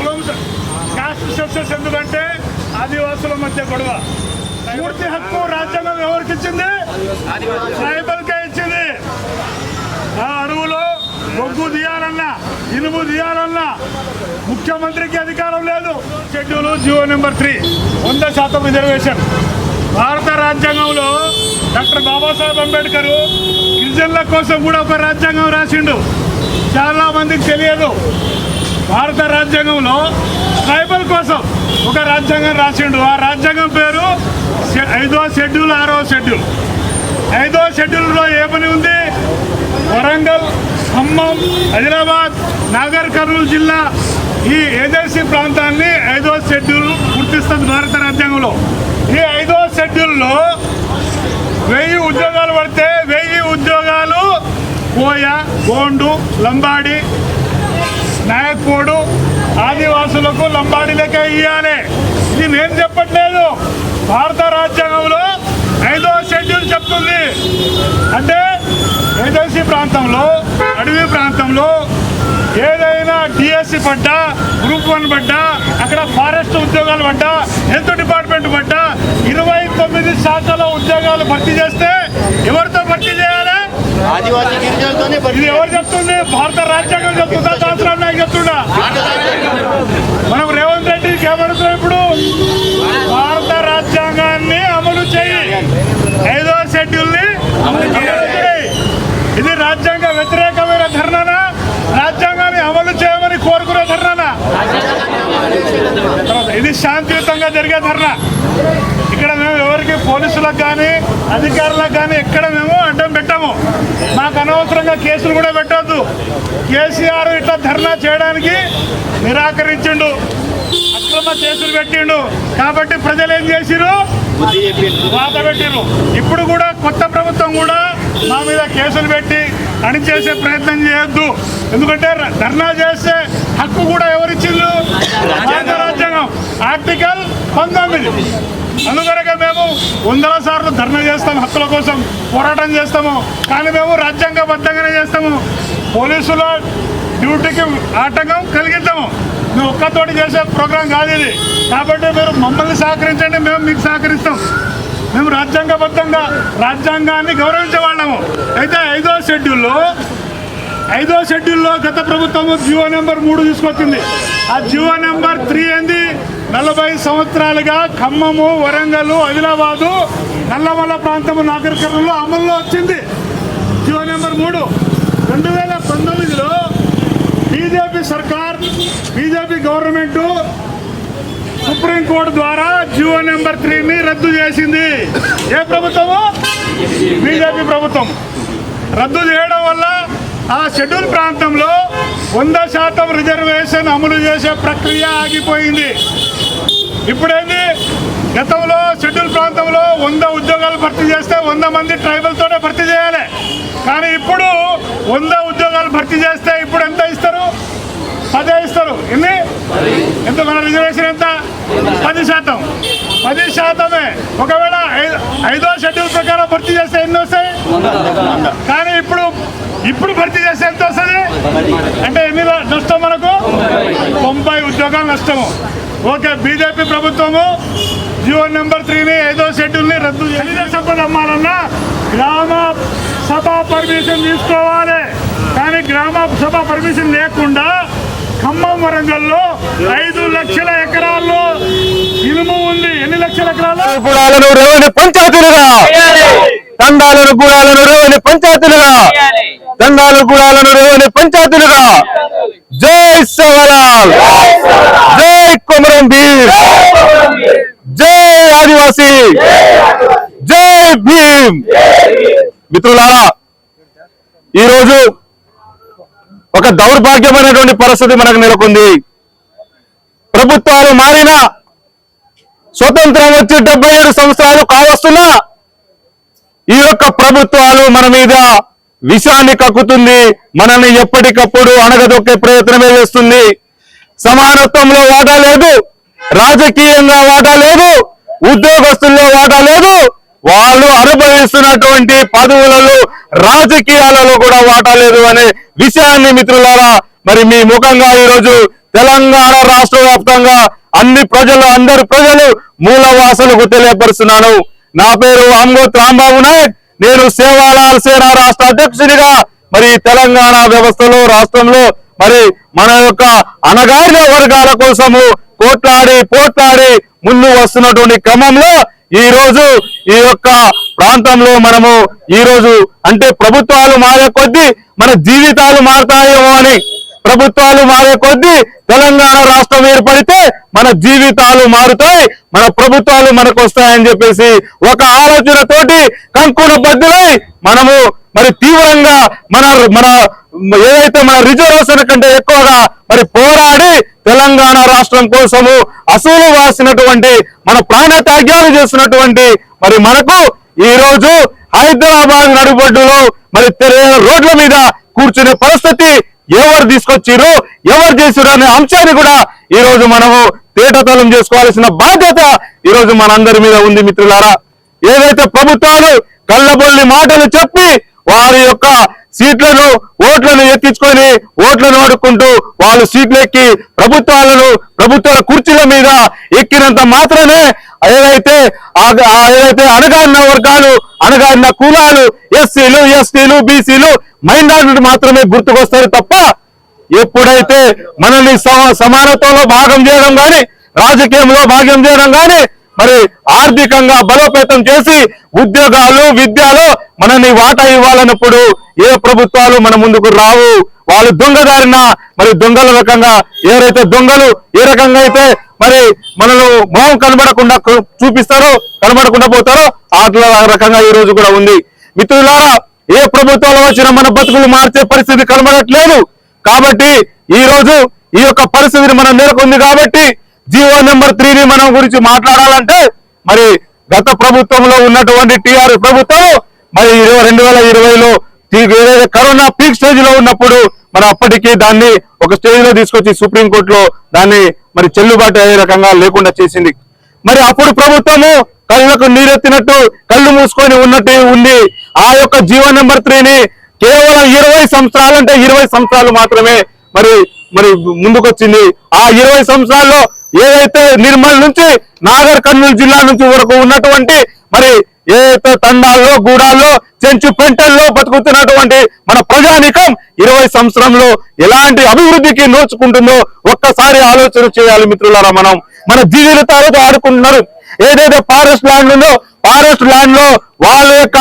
కులం cost senses ఎందుకంటే ఆదివాసుల మధ్య గొడవ. పూర్తి హక్కు రాజ్యాంగం ఎవరికి ఇచ్చింది ట్రైబల్ కే ఇచ్చింది. ఆ అడవులో బొగ్గు తీయాలన్నా ఇనుము తీయాలన్నా ముఖ్యమంత్రికి అధికారం లేదు. Schedule G O number three. వంద శాతం రిజర్వేషన్. భారత రాజ్యాంగంలో డాక్టర్ బాబాసాహెబ్ అంబేద్కర్ గిరిజనుల కోసం కూడా ఒక రాజ్యాంగం రాసిండు. చాలా మందికి తెలియదు. భారత రాజ్యాంగంలో ట్రైబల్ కోసం ఒక రాజ్యాంగం రాసిండు ఆ రాజ్యాంగం పేరు ఐదో షెడ్యూల్ ఆరో షెడ్యూల్. ఐదో షెడ్యూల్లో ఏమని ఉంది? వరంగల్ ఖమ్మం ఆదిలాబాద్ నాగర్ కర్నూలు జిల్లా ఈ ఏజెన్సీ ప్రాంతాన్ని ఐదో షెడ్యూల్ గుర్తిస్తుంది భారత రాజ్యాంగంలో. ఈ ఐదో షెడ్యూల్లో వెయ్యి ఉద్యోగాలు పడితే వెయ్యి ఉద్యోగాలు కోయ గోండు లంబాడి నాయక్కోడు ఆదివాసులకు లంబాడీలకే ఇవ్వాలి నేనేం నేను చెప్పట్లేదు? భారత రాజ్యాంగంలో ఐదో షెడ్యూల్ చెప్తుంది. అంటే ఏజెన్సీ ప్రాంతంలో అడవి ప్రాంతంలో ఏదైనా డిఎస్సి పడ్డా గ్రూప్ వన్ పడ్డా అక్కడ ఫారెస్ట్ ఉద్యోగాలు పడ్డా హెల్త్ డిపార్ట్మెంట్ పడ్డా ఇరవై తొమ్మిది శాఖల ఉద్యోగాలు భర్తీ చేస్తే ఎవరితో భర్తీ చేయాలి? ఆదివాసీ గిరిజనులతోనే ఎవరు చెప్తుంది భారత రాజ్యాంగం చెప్తుందా? శాస్త్రం నాయకు చెప్తుందా మనం రేవంత్ రెడ్డికి ఏమడుతున్నాం ఇప్పుడు భారత రాజ్యాంగాన్ని అమలు చేయి. ఐదో షెడ్యూల్ని అమలు చేయి. ఇది రాజ్యాంగ వ్యతిరేకమైన ధర్నానా? రాజ్యాంగాన్ని అమలు చేయమని కోరుకునే ధర్నానా? తర్వాత ఇది శాంతియుతంగా జరిగే ధర్నా. పోలీసులకు కానీ అధికారులకు కానీ ఎక్కడ మేము అడ్డం పెట్టాము. మాకు అనవసరంగా కేసులు కూడా పెట్టద్దు. కేసీఆర్ ఇట్లా ధర్నా చేయడానికి నిరాకరించిండు. అక్రమ కేసులు పెట్టిండు. కాబట్టి ప్రజలు ఏం చేసిరు వాత పెట్టిరు ఇప్పుడు కూడా కొత్త ప్రభుత్వం కూడా మా మీద కేసులు పెట్టి అణిచేసే ప్రయత్నం చేయొద్దు. ఎందుకంటే ధర్నా చేసే హక్కు కూడా ఎవరిచ్చిండ్రు రాజ్యాంగం. ఆర్టికల్ పంతొమ్మిది. అందుకనక మేము వందల సార్లు ధర్నా చేస్తాం హక్కుల కోసం పోరాటం చేస్తాము. కానీ మేము రాజ్యాంగబద్ధంగానే చేస్తాము. పోలీసుల డ్యూటీకి ఆటంకం కలిగిద్దాము. మేము ఒక్కతోటి చేసే ప్రోగ్రాం కాదు ఇది. కాబట్టి మీరు మమ్మల్ని సహకరించండి మేము మీకు సహకరిస్తాం. మేము రాజ్యాంగబద్ధంగా రాజ్యాంగాన్ని గౌరవించే వాళ్ళము అయితే ఐదో షెడ్యూల్లో ఐదో షెడ్యూల్లో గత ప్రభుత్వము జియో నెంబర్ మూడు తీసుకొచ్చింది. ఆ జియో నెంబర్ త్రీ ఏంది? నలభై సంవత్సరాలుగా ఖమ్మము వరంగల్ ఆదిలాబాదు నల్లమల్ల ప్రాంతము నాగరికరణలో అమల్లో వచ్చింది. జీవో నెంబర్ మూడు. రెండు వేల పంతొమ్మిదిలో బీజేపీ సర్కార్ బీజేపీ గవర్నమెంటు సుప్రీంకోర్టు ద్వారా జియో నెంబర్ త్రీని రద్దు చేసింది. ఏ ప్రభుత్వము? బీజేపీ ప్రభుత్వం. రద్దు చేయడం వల్ల ఆ షెడ్యూల్ ప్రాంతంలో వంద శాతం రిజర్వేషన్ అమలు చేసే ప్రక్రియ ఆగిపోయింది. ఇప్పుడేంది? గతంలో షెడ్యూల్ ప్రాంతంలో వంద ఉద్యోగాలు భర్తీ చేస్తే వంద మంది ట్రైబల్తోనే భర్తీ చేయాలి. కానీ ఇప్పుడు వంద ఉద్యోగాలు భర్తీ చేస్తే ఇప్పుడు ఎంత ఇస్తారు? పదే ఇస్తారు. ఎన్ని ఎంత? మన రిజర్వేషన్ ఎంత? పది శాతం. పది శాతమే. ఒకవేళ ఐదో షెడ్యూల్ ప్రకారం భర్తీ చేస్తే ఎన్ని వస్తాయి? కానీ ఇప్పుడు ఇప్పుడు భర్తీ చేస్తే ఎంత వస్తుంది? అంటే ఎన్ని నష్టం మనకు? తొంభై ఉద్యోగాలు నష్టము. ఓకే బీజేపీ ప్రభుత్వము జియో నెంబర్ త్రీని ఐదో షెడ్యూల్ని రద్దు సంపద అమ్మాలన్నా గ్రామ సభ పర్మిషన్ తీసుకోవాలి. కానీ గ్రామ సభ పర్మిషన్ లేకుండా ఖమ్మం వరంగల్లో ఐదు లక్షల ఎకరాల్లో ఇనుము ఉంది. ఎన్ని లక్షల ఎకరాలు? రేవని పంచాయతీలుగా. తండాలను కూడాలను రేవని పంచాయతీలుగా. తండాలు గుడాలను రేవని పంచాయతీలుగా. జై సవరాల్ జై కొమరం భీమ్ జై ఆదివాసీ. జై భీమ్. మిత్రులారా ఈరోజు ఒక దౌర్భాగ్యమైనటువంటి పరిస్థితి మనకు నెలకొంది. ప్రభుత్వాలు మారినా స్వతంత్రం వచ్చి డెబ్బై ఏడు సంవత్సరాలు కావస్తున్నా ఈ యొక్క ప్రభుత్వాలు మన మీద విషాన్ని కక్కుతుంది. మనల్ని ఎప్పటికప్పుడు అణగదొక్కే ప్రయత్నమే చేస్తుంది. సమానత్వంలో వాటా లేదు. రాజకీయంగా వాటా లేదు. ఉద్యోగస్తుల్లో వాటా లేదు. వాళ్ళు అనుభవిస్తున్నటువంటి పదవులలో రాజకీయాలలో కూడా వాటా లేదు అనే విషయాన్ని మిత్రులారా మరి మీ ముఖంగా ఈరోజు తెలంగాణ రాష్ట్ర వ్యాప్తంగా అన్ని ప్రజలు అందరు ప్రజలు మూలవాసులకు తెలియపరుస్తున్నాను. నా పేరు అంగోత్ రాంబాబు నాయక్. నేను సేవాలాల్ సేన రాష్ట్ర అధ్యక్షుడిగా మరి తెలంగాణ వ్యవస్థలో రాష్ట్రంలో మరి మన యొక్క అనగారిన వర్గాల కోసము పోట్లాడి పోట్లాడి ముందు వస్తున్నటువంటి క్రమంలో ఈ రోజు ఈ యొక్క ప్రాంతంలో మనము ఈ రోజు అంటే ప్రభుత్వాలు మారే కొద్దీ మన జీవితాలు మారతాయేమో అని ప్రభుత్వాలు మారే కొద్దీ తెలంగాణ రాష్ట్రం ఏర్పడితే మన జీవితాలు మారుతాయి మన ప్రభుత్వాలు మనకు వస్తాయని చెప్పేసి ఒక ఆలోచనతోటి కంకుడు బద్దులై మనము మరి తీవ్రంగా మన మన ఏదైతే మన రిజర్వేషన్ కంటే ఎక్కువగా మరి పోరాడి తెలంగాణ రాష్ట్రం కోసము అసూలు వాసినటువంటి మన ప్రాణ త్యాగాలు చేసినటువంటి మరి మనకు ఈ రోజు హైదరాబాద్ నడుబడ్డులో మరి రోడ్ల మీద కూర్చునే పరిస్థితి ఎవరు తీసుకొచ్చిర్రు ఎవరు చేసిర్రు అనే అంశాన్ని కూడా ఈ రోజు మనము తేటతలం చేసుకోవాల్సిన బాధ్యత ఈ రోజు మనందరి మీద ఉంది మిత్రులారా. ఏదైతే ప్రభుత్వాలు కళ్ళబొల్లి మాటలు చెప్పి వారి యొక్క సీట్లను ఓట్లను ఎక్కించుకొని ఓట్లను ఆడుకుంటూ వాళ్ళు సీట్లు ఎక్కి ప్రభుత్వాలను ప్రభుత్వాల కుర్చీల మీద ఎక్కినంత మాత్రమే ఏదైతే ఆ- ఏదైతే అణగారిన వర్గాలు అణగారిన కులాలు ఎస్సీలు ఎస్టీలు బీసీలు మైనారిటీ మాత్రమే గుర్తుకొస్తారు తప్ప ఎప్పుడైతే మనల్ని సమానత్వంలో భాగం చేయడం కానీ రాజకీయంలో భాగం చేయడం కానీ మరి ఆర్థికంగా బలోపేతం చేసి ఉద్యోగాలు విద్యలో మనల్ని వాటా ఇవ్వాలన్నప్పుడు ఏ ప్రభుత్వాలు మన ముందుకు రావు? వాళ్ళు దొంగదారిన? మరి దొంగల రకంగా ఏదైతే దొంగలు ఏ రకంగా అయితే మరి మనను మొహం కనబడకుండా చూపిస్తారో కనబడకుండా పోతారో ఆటల రకంగా ఈ రోజు కూడా ఉంది. మిత్రులారా ఏ ప్రభుత్వాలు వచ్చినా మన బతుకులు మార్చే పరిస్థితి కనబడట్లేదు. కాబట్టి ఈ రోజు ఈ యొక్క పరిస్థితిని మనం నెలకొంది కాబట్టి జీవో నెంబర్ త్రీని మనం గురించి మాట్లాడాలంటే మరి గత ప్రభుత్వంలో ఉన్నటువంటి టిఆర్ ప్రభుత్వం మరి ఇరవై రెండు వేల ఇరవైలో ఏదైతే కరోనా పీక్ స్టేజ్లో ఉన్నప్పుడు మరి అప్పటికి దాన్ని ఒక స్టేజ్లో తీసుకొచ్చి సుప్రీంకోర్టులో దాన్ని మరి చెల్లుబాటు అయ్యే రకంగా లేకుండా చేసింది. మరి అప్పుడు ప్రభుత్వము కళ్ళకు నీరెత్తినట్టు కళ్ళు మూసుకొని ఉన్నట్టు ఉంది. ఆ యొక్క జీవో నెంబర్ త్రీని కేవలం ఇరవై సంవత్సరాలు అంటే ఇరవై సంవత్సరాలు మాత్రమే మరి మరి ముందుకొచ్చింది. ఆ ఇరవై సంవత్సరాల్లో ఏదైతే నిర్మల్ నుంచి నాగర్ కర్నూలు జిల్లా నుంచి వరకు ఉన్నటువంటి మరి ఏదైతే తండాల్లో గూడాల్లో చెంచు పెంటల్లో బతుకుతున్నటువంటి మన ప్రజానికం ఇరవై సంవత్సరంలో ఎలాంటి అభివృద్ధికి నోచుకుంటుందో ఒక్కసారి ఆలోచన చేయాలి మిత్రులారా మనం. మన జీవితాలతో ఆడుకుంటున్నారు. ఏదైతే ఫారెస్ట్ ల్యాండ్ ఉందో ఫారెస్ట్ ల్యాండ్లో వాళ్ళ యొక్క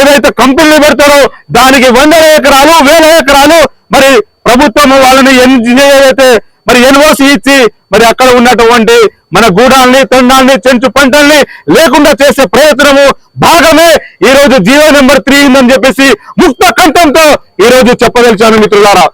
ఏదైతే కంపెనీలు పెడతారో దానికి వందల ఎకరాలు వేల ఎకరాలు మరి ప్రభుత్వం వాళ్ళని ఎన్- ఏదైతే మరి ఎన్ఓసి ఇచ్చి మరి అక్కడ ఉన్నటువంటి మన గూడాల్ని తండాల్ని చెంచు పంటల్ని లేకుండా చేసే ప్రయత్నము భాగమే ఈ రోజు జియో నెంబర్ త్రీ ఉందని చెప్పేసి ముక్త కంఠంతో ఈ రోజు చెప్పదలిచాను మిత్రులారా.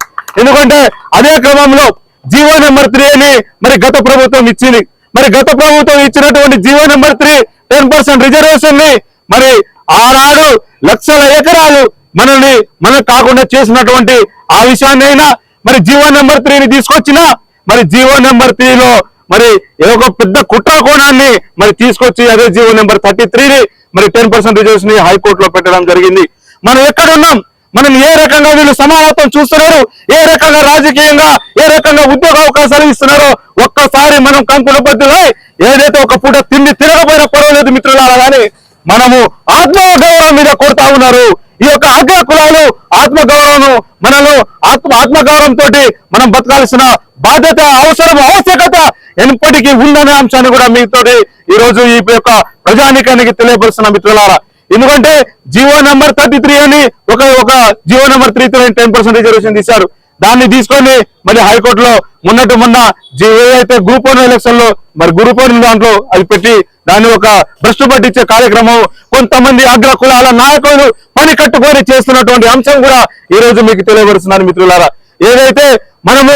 ఎందుకంటే అదే క్రమంలో జీవో నెంబర్ త్రీ అని మరి గత ప్రభుత్వం ఇచ్చింది. మరి గత ప్రభుత్వం ఇచ్చినటువంటి G O number three ten percent రిజర్వేషన్ని మరి ఆనాడు లక్షల ఎకరాలు మనల్ని మనకు కాకుండా చేసినటువంటి ఆ విషయాన్నైనా మరి జీవో నెంబర్ త్రీని తీసుకొచ్చినా మరి జీవో నెంబర్ త్రీలో మరి ఏదో ఒక పెద్ద కుట్ర కోణాన్ని మరి తీసుకొచ్చి అదే జీవో నెంబర్ థర్టీ త్రీని మరి టెన్ పర్సెంట్ రిజర్వ్స్ని హైకోర్టులో పెట్టడం జరిగింది. మనం ఎక్కడ ఉన్నాం? మనం ఏ రకంగా వీళ్ళు సమానత్వం చూస్తున్నారు? ఏ రకంగా రాజకీయంగా ఏ రకంగా ఉద్యోగ అవకాశాలు ఇస్తున్నారో ఒక్కసారి మనం కంకుల బద్దులై ఏదైతే ఒక పూట తిండి తినకపోయినా పర్వాలేదు మిత్రులారా కానీ మనము ఆత్మగౌరవం మీద కొడతా ఉన్నారు. ఈ యొక్క అగ్ర కులాలు ఆత్మగౌరవం మనలో ఆత్మ ఆత్మగౌరవం తోటి మనం బతకాల్సిన బాధ్యత అవసరం అవసరం ఎప్పటికీ ఉందనే అంశాన్ని కూడా మీతో ఈ రోజు ఈ యొక్క ప్రజానికానికి తెలియపరుస్తున్న మిత్రులారా. ఎందుకంటే జియో నెంబర్ థర్టీ త్రీ అని ఒక ఒక G O number three three ten percent reservation తీశారు. దాన్ని తీసుకొని మరి హైకోర్టులో మొన్నటి మొన్న ఏదైతే గ్రూప్ వన్ ఎలక్షన్లో మరి గ్రూప్ వన్ దాంట్లో అది పెట్టి దాన్ని ఒక భ్రష్టు పట్టించే కార్యక్రమం కొంతమంది అగ్ర కులాల నాయకులు పని కట్టుకొని చేస్తున్నటువంటి అంశం కూడా ఈ రోజు మీకు తెలియపరుస్తున్నారు మిత్రులారా. ఏదైతే మనము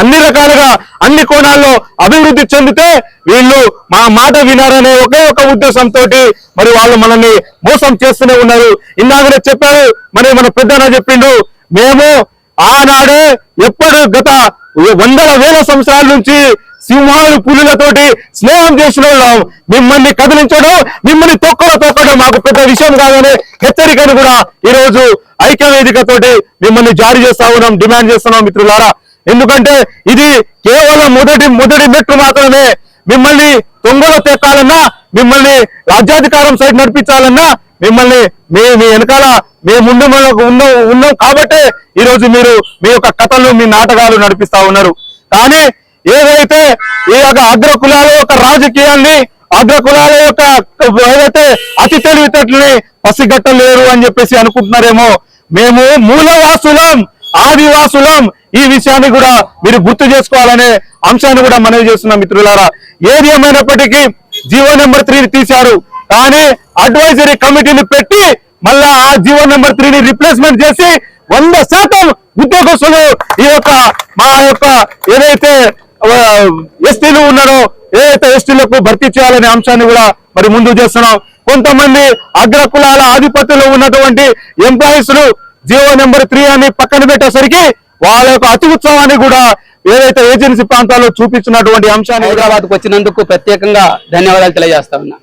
అన్ని రకాలుగా అన్ని కోణాల్లో అభివృద్ధి చెందితే వీళ్ళు మా మాట వినారనే ఒకే ఒక ఉద్దేశంతో మరి వాళ్ళు మనల్ని మోసం చేస్తూనే ఉన్నారు. ఇందాకనే చెప్పారు మరి మన పెద్దన చెప్పిండు మేము ఆనాడే ఎప్పుడు గత వందల వేల సంవత్సరాల నుంచి సింహాలు పులులతోటి స్నేహం చేసిన వాళ్ళం. మిమ్మల్ని కదిలించడం మిమ్మల్ని తొక్కడం తొక్కడం మాకు పెద్ద విషయం కాదని హెచ్చరికను కూడా ఈరోజు ఐక్యవేదికతోటి ఐక్య మిమ్మల్ని జారీ చేస్తా ఉన్నాం డిమాండ్ చేస్తున్నాం మిత్రులారా. ఎందుకంటే ఇది కేవలం మొదటి మొదటి మెట్టు మాత్రమే. మిమ్మల్ని తొంగలో తెక్కాలన్నా మిమ్మల్ని రాజ్యాధికారం సైడ్ నడిపించాలన్నా మిమ్మల్ని మీ మీ వెనకాల మేము ముందు మనకు ఉన్నాం ఉన్నాం కాబట్టి ఈరోజు మీరు మీ యొక్క కథలు మీ నాటకాలు నడిపిస్తా ఉన్నారు. కానీ ఏదైతే ఈ యొక్క అగ్ర కులాల యొక్క రాజకీయాన్ని అగ్ర కులాల యొక్క ఏదైతే అతి తెలివితేటల్ని పసిగట్టలేరు అని చెప్పేసి అనుకుంటున్నారేమో మేము మూలవాసులం ఆదివాసులం ఈ విషయాన్ని కూడా మీరు గుర్తు చేసుకోవాలనే అంశాన్ని కూడా మనవి చేస్తున్నాం మిత్రులారా ఏది ఏమైనప్పటికీ జీవో నెంబర్ త్రీని తీశారు. కానీ అడ్వైజరీ కమిటీని పెట్టి మళ్ళా ఆ జీవో నెంబర్ త్రీని రిప్లేస్మెంట్ చేసి వంద శాతం ఉద్యోగస్తులు ఈ యొక్క మా యొక్క ఏదైతే ఎస్టీలు ఉన్నారో ఏదైతే ఎస్టీలకు భర్తీ చేయాలనే అంశాన్ని కూడా మరి ముందుకు చేస్తున్నాం. కొంతమంది అగ్ర కులాల ఆధిపత్యంలో ఉన్నటువంటి ఎంప్లాయీస్ జియో నెంబర్ త్రీ అని పక్కన పెట్టేసరికి వాళ్ళ యొక్క అతి ఉత్సవాన్ని కూడా ఏదైతే ఏజెన్సీ ప్రాంతాల్లో చూపించినటువంటి అంశాన్ని హైదరాబాద్కు వచ్చినందుకు ప్రత్యేకంగా ధన్యవాదాలు తెలియజేస్తా ఉన్నా.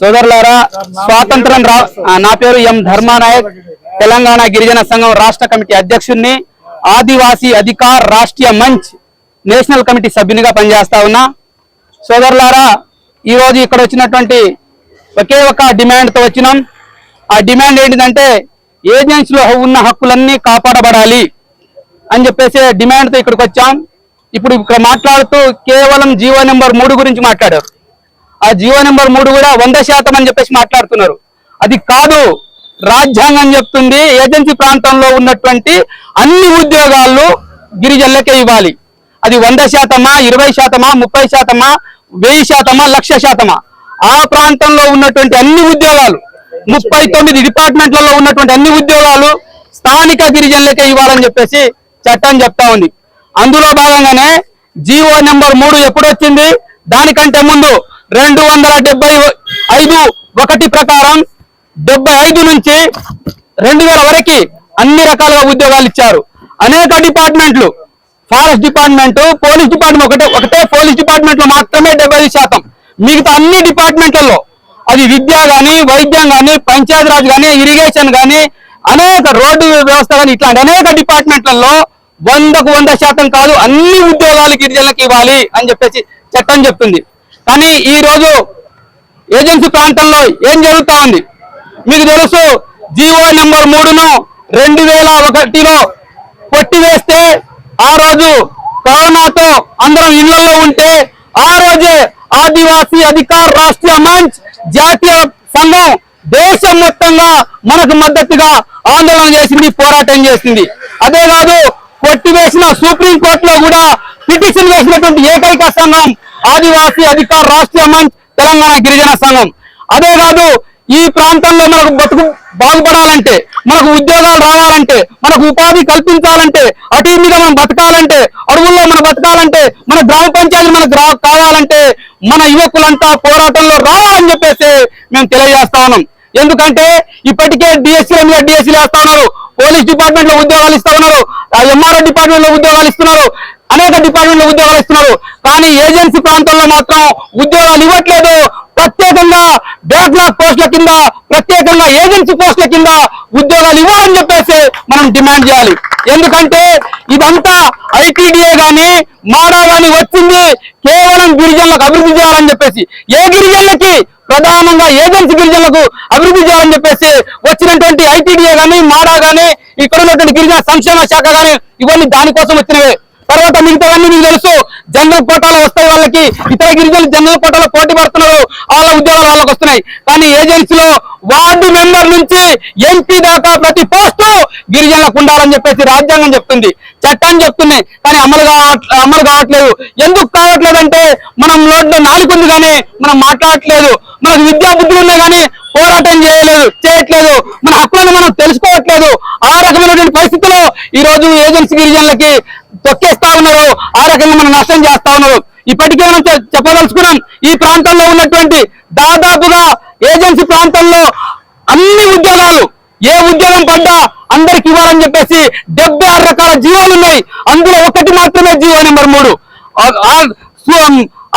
సోదరులారా స్వాతంత్రం రా నా పేరు ఎం ధర్మానాయక్. తెలంగాణ గిరిజన సంఘం రాష్ట్ర కమిటీ అధ్యక్షుడిని ఆదివాసీ అధికార్ రాష్ట్రీయ మంచ్ నేషనల్ కమిటీ సభ్యునిగా పనిచేస్తా ఉన్నా. సోదరులారా ఈ రోజు ఇక్కడ వచ్చినటువంటి ఒకే ఒక డిమాండ్తో వచ్చినాం. ఆ డిమాండ్ ఏంటిదంటే ఏజెన్సీలో ఉన్న హక్కులన్నీ కాపాడబడాలి అని చెప్పేసి డిమాండ్తో ఇక్కడికి వచ్చాం. ఇప్పుడు ఇక్కడ మాట్లాడుతూ కేవలం జీవో నెంబర్ మూడు గురించి మాట్లాడారు. ఆ జీవో నెంబర్ మూడు కూడా వంద శాతం అని చెప్పేసి మాట్లాడుతున్నారు. అది కాదు రాజ్యాంగం చెప్తుంది ఏజెన్సీ ప్రాంతంలో ఉన్నటువంటి అన్ని ఉద్యోగాలు గిరిజనులకే ఇవ్వాలి. అది వంద శాతమా ఇరవై శాతమా ముప్పై శాతమా వెయ్యి శాతమా లక్ష శాతమా? ఆ ప్రాంతంలో ఉన్నటువంటి అన్ని ఉద్యోగాలు ముప్పై తొమ్మిది డిపార్ట్మెంట్లలో ఉన్నటువంటి అన్ని ఉద్యోగాలు స్థానిక గిరిజనులకే ఇవ్వాలని చెప్పేసి చట్టం చెప్తా ఉంది. అందులో భాగంగానే జీవో నెంబర్ మూడు ఎప్పుడు వచ్చింది దానికంటే ముందు రెండు వందల డెబ్బై ఐదు ఒకటి ప్రకారం డెబ్బై ఐదు నుంచి రెండు వేల వరకు అన్ని రకాలుగా ఉద్యోగాలు ఇచ్చారు. అనేక డిపార్ట్మెంట్లు ఫారెస్ట్ డిపార్ట్మెంట్ పోలీస్ డిపార్ట్మెంట్ ఒకటే ఒకటే పోలీస్ డిపార్ట్మెంట్లో మాత్రమే డెబ్బై శాతం. మిగతా అన్ని డిపార్ట్మెంట్లలో అది విద్య కానీ వైద్యం కానీ పంచాయతీరాజ్ కానీ ఇరిగేషన్ కానీ అనేక రోడ్డు వ్యవస్థ కానీ ఇట్లాంటి అనేక డిపార్ట్మెంట్లలో వందకు వంద శాతం కాదు అన్ని ఉద్యోగాలు గిరిజనులకు ఇవ్వాలి అని చెప్పేసి చట్టం చెప్తుంది కానీ ఈ రోజు ఏజెన్సీ ప్రాంతంలో ఏం జరుగుతా ఉంది? మీకు తెలుసు జీవో నెంబర్ మూడును రెండు వేల ఒకటిలో కొట్టివేస్తే ఆ రోజు కరోనాతో అందరం ఇళ్ళలో ఉంటే ఆ రోజే ఆదివాసీ అధికార రాష్ట్రీయ మంచ్ జాతీయ సంఘం దేశం మొత్తంగా మనకు మద్దతుగా ఆందోళన చేసింది పోరాటం చేసింది. అదే కాదు కొట్టివేసిన సుప్రీం కోర్టులో కూడా పిటిషన్ వేసినటువంటి ఏకైక సంఘం ఆదివాసీ అధికార రాష్ట్రీయ మంచ్ తెలంగాణ గిరిజన సంఘం. అదే కాదు ఈ ప్రాంతంలో మనకు బతుకు బాగుపడాలంటే మనకు ఉద్యోగాలు రావాలంటే మనకు ఉపాధి కల్పించాలంటే అటు మీద మనం బతకాలంటే అడవుల్లో మనం బతకాలంటే మన గ్రామ పంచాయతీ మనకు కావాలంటే మన యువకులంతా పోరాటంలో రావాలని చెప్పేసి మేము తెలియజేస్తా ఉన్నాం. ఎందుకంటే ఇప్పటికే డిఎస్సీల మీద డిఎస్సీలు వేస్తా ఉన్నారు. పోలీస్ డిపార్ట్మెంట్లో ఉద్యోగాలు ఇస్తా ఉన్నారు. ఎంఆర్ఓ డిపార్ట్మెంట్లో ఉద్యోగాలు ఇస్తున్నారు. అనేక డిపార్ట్మెంట్లో ఉద్యోగాలు ఇస్తున్నారు. కానీ ఏజెన్సీ ప్రాంతంలో మాత్రం ఉద్యోగాలు ఇవ్వట్లేదు. ప్రత్యేకంగా బ్యాక్లాగ్ పోస్టుల కింద ప్రత్యేకంగా ఏజెన్సీ పోస్టుల కింద ఉద్యోగాలు ఇవ్వాలని చెప్పేసి మనం డిమాండ్ చేయాలి. ఎందుకంటే ఇదంతా ఐటీడీఏ గాని మాడా గాని వచ్చింది కేవలం గిరిజనులకు అభివృద్ధి చేయాలని చెప్పేసి. ఏ గిరిజనులకి? ప్రధానంగా ఏజెన్సీ గిరిజనులకు అభివృద్ధి చేయాలని చెప్పేసి వచ్చినటువంటి ఐటీడీఏ గాని మాడా గాని ఇక్కడ ఉన్నటువంటి గిరిజన సంక్షేమ శాఖ గాని ఇవన్నీ దానికోసం వచ్చినవే. తర్వాత మిగతావన్నీ మీకు తెలుసు. జనరల్ కోటాలో వస్తాయి వాళ్ళకి. ఇతర గిరిజనులు జనరల్ కోటాలో పోటీ పడుతున్నారు. వాళ్ళ ఉద్యోగాలు వాళ్ళకి వస్తున్నాయి. కానీ ఏజెన్సీలో వార్డు మెంబర్ నుంచి ఎంపీ దాకా ప్రతి పోస్టు గిరిజనులకు ఉండాలని చెప్పేసి రాజ్యాంగం చెప్తుంది. చట్టం చెప్తుంది కానీ అమలు కావట్ అమలు కావట్లేదు. ఎందుకు కావట్లేదంటే మనం నోట్లో నాలుగుంది కానీ మనం మాట్లాడట్లేదు. మనకు విద్యా బుద్ధులు ఉన్నాయి కానీ పోరాటం చేయలేదు చేయట్లేదు. మన హక్కులను మనం తెలుసుకోవట్లేదు. ఆ రకమైనటువంటి పరిస్థితుల్లో ఈ రోజు ఏజెన్సీ గిరిజనులకి తొక్కేస్తా ఉన్నారు. ఆ రకంగా మనం నష్టం చేస్తా ఉన్నారు. ఇప్పటికే మనం చెప్పదలుచుకున్నాం. ఈ ప్రాంతంలో ఉన్నటువంటి దాదాపుగా ఏజెన్సీ ప్రాంతంలో అన్ని ఉద్యోగాలు ఏ ఉద్యోగం పడ్డా అందరికి ఇవ్వాలని చెప్పేసి డెబ్బై ఆరు రకాల జీవోలు ఉన్నాయి. అందులో ఒకటి మాత్రమే జీవో నెంబర్ మూడు.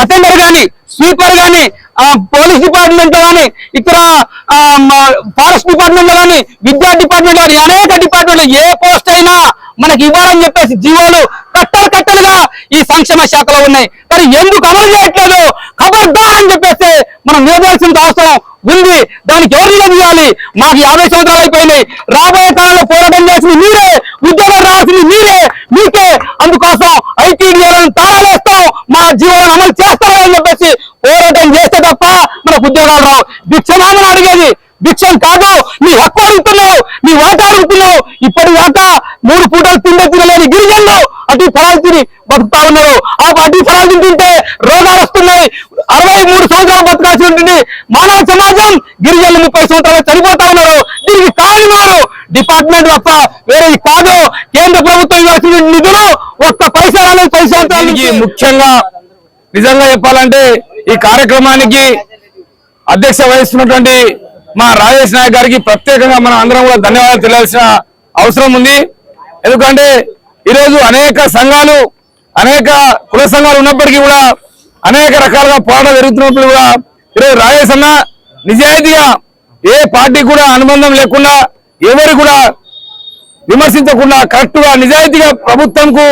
అటెండర్ గాని స్వీపర్ గాని పోలీస్ డిపార్ట్మెంట్ కానీ గాని ఇతర ఫారెస్ట్ డిపార్ట్మెంట్ కానీ గాని విద్యా డిపార్ట్మెంట్ కానీ గాని అనేక డిపార్ట్మెంట్ ఏ పోస్ట్ అయినా మనకి ఇవ్వాలని చెప్పేసి జీవోలు కట్టలు కట్టలుగా ఈ సంక్షేమ శాఖలో ఉన్నాయి. మరి ఎందుకు అమలు చేయట్లేదు? ఖబర్దార్ అని చెప్పేసి మనం నిలబడాల్సిన అవసరం ఉంది. దానికి ఎవరు నిలదీయాలి మాకు యాభై సంవత్సరాలు అయిపోయినాయి. రాబోయే కాలంలో పోరాటం చేసింది మీరే ఉద్యోగాలు రావాల్సింది మీరే మీకే. అందుకోసం ఐటీడీలను తాళాలేస్తాం. మా జీవనం అమలు చేస్తామని అని చెప్పేసి పోరాటం చేస్తే తప్ప మనకు ఉద్యోగాలు రావు. భిక్షమామని అడిగేది. భిక్షం కాదు. నీ హక్కు అడుగుతున్నావు. నీ వాటా అడుగుతున్నావు. ఇప్పటి మూడు పూటలు తిండి తినలేని అటు ఫలాలు తిని బతుకుతా ఉన్నారు. ఆ అటు ఫలాలు తింటుంటే రోగాలు వస్తున్నాయి. అరవై మూడు సంవత్సరాలు బతకాల్సి ఉంటుంది. మానవ సమాజం గిరిజనులు ముప్పై సంవత్సరాలు చనిపోతా ఉన్నారు. దీనికి కారణం వారు డిపార్ట్మెంట్ తప్ప వేరే కాదు. కేంద్ర ప్రభుత్వం ఇవ్వాల్సిన నిధులు ఒక్క పైసా పది నుంచి. ముఖ్యంగా నిజంగా చెప్పాలంటే ఈ కార్యక్రమానికి అధ్యక్ష వహిస్తున్నటువంటి మా రాజేష్ నాయక్ గారికి ప్రత్యేకంగా మనం అందరం కూడా ధన్యవాదాలు తెలియాల్సిన అవసరం ఉంది. ఎందుకంటే ఈరోజు అనేక సంఘాలు అనేక కుల సంఘాలు ఉన్నప్పటికీ కూడా అనేక రకాలుగా పోరాటం జరుగుతున్నప్పుడు కూడా ఈరోజు రాజేష్ అన్న నిజాయితీగా ఏ పార్టీ కూడా అనుబంధం లేకుండా ఎవరు కూడా విమర్శించకుండా కరెక్ట్గా నిజాయితీగా ప్రభుత్వంకు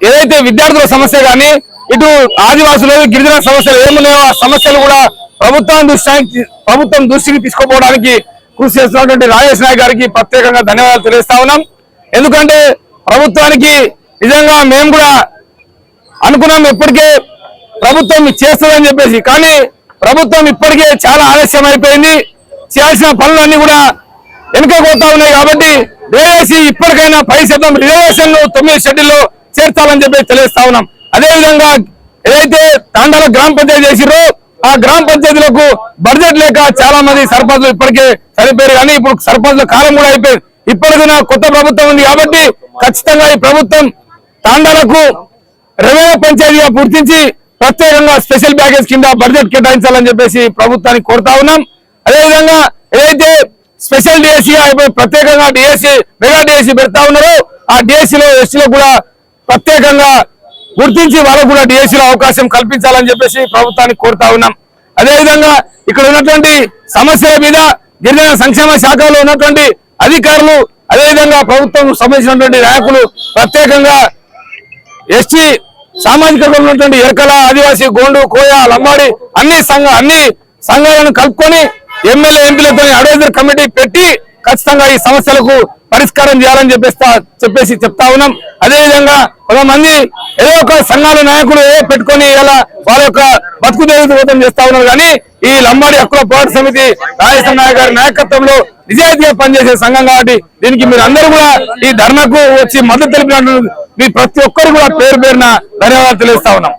ఏదైతే విద్యార్థుల సమస్య కానీ ఇటు ఆదివాసులు గిరిజన సమస్యలు ఏమున్నాయో ఆ సమస్యలు కూడా ప్రభుత్వం దృష్టి ప్రభుత్వం దృష్టికి తీసుకుపోవడానికి కృషి చేస్తున్నటువంటి రాజేష్ నాయక్ గారికి ప్రత్యేకంగా ధన్యవాదాలు తెలియజేస్తా ఉన్నాం. ఎందుకంటే ప్రభుత్వానికి నిజంగా మేము కూడా అనుకున్నాం ఇప్పటికే ప్రభుత్వం చేస్తుందని చెప్పేసి. కానీ ప్రభుత్వం ఇప్పటికే చాలా ఆలస్యం అయిపోయింది. చేయాల్సిన పనులన్నీ కూడా వెనుకపోతా ఉన్నాయి కాబట్టి దయచేసి ఇప్పటికైనా పై శాతం రిజర్వేషన్లు తొమ్మిది షెడ్యూల్లో చేర్చాలని చెప్పి తెలియస్తా ఉన్నాం. అదే విధంగా ఏదైతే తాండాల గ్రామ పంచాయతీ చేసిరో ఆ గ్రామ పంచాయతీలకు బడ్జెట్ లేక చాలా మంది సర్పంచ్లు ఇప్పటికే చనిపోయారు. కానీ ఇప్పుడు సర్పంచ్ల కాలం కూడా అయిపోయింది. ఇప్పటికైనా కొత్త ప్రభుత్వం ఉంది కాబట్టి ఖచ్చితంగా ఈ ప్రభుత్వం తాండాలకు రెవెన్యూ పంచాయతీగా గుర్తించి ప్రత్యేకంగా స్పెషల్ ప్యాకేజ్ కింద బడ్జెట్ కేటాయించాలని చెప్పేసి ప్రభుత్వానికి కోరుతా ఉన్నాం. అదేవిధంగా ఏదైతే స్పెషల్ డిఎస్సీ ప్రత్యేకంగా డిఎస్సీ మెగా డిఎస్సీ పెడతా ఉన్నారో ఆ డిఎస్సీలో ఎస్సీలో కూడా ప్రత్యేకంగా గుర్తించి వాళ్ళకు కూడా డిఎస్సీలో అవకాశం కల్పించాలని చెప్పేసి ప్రభుత్వానికి కోరుతా ఉన్నాం. అదేవిధంగా ఇక్కడ ఉన్నటువంటి సమస్యల మీద గిరిజన సంక్షేమ శాఖలో ఉన్నటువంటి అధికారులు అదేవిధంగా ప్రభుత్వం సంబంధించినటువంటి నాయకులు ప్రత్యేకంగా ఎస్టీ సామాజిక ఉన్నటువంటి ఎరకల ఆదివాసీ గోండు కోయ లంబాడి అన్ని సంఘ అన్ని సంఘాలను కలుపుకొని ఎమ్మెల్యే ఎంపీలతో అడ్వైజర్ కమిటీ పెట్టి ఖచ్చితంగా ఈ సమస్యలకు పరిష్కారం చేయాలని చెప్పేస్తా చెప్పేసి చెప్తా ఉన్నాం. అదే విధంగా కొంతమంది ఏదో ఒక సంఘాల నాయకులు ఏదో పెట్టుకొని ఇలా వాళ్ళ యొక్క బతుకు తెరుగుతం చేస్తా ఉన్నారు. కానీ ఈ లంబాడి హక్కుల పోరాట సమితి రాజేశ్వర నాయక్ గారి నాయకత్వంలో నిజాయితీగా పనిచేసే సంఘం కాబట్టి దీనికి మీరు అందరూ కూడా ఈ ధర్నకు వచ్చి మద్దతు తెలిపినట్లు మీ ప్రతి ఒక్కరు కూడా పేరు పేరున ధన్యవాదాలు తెలుస్తా ఉన్నాం.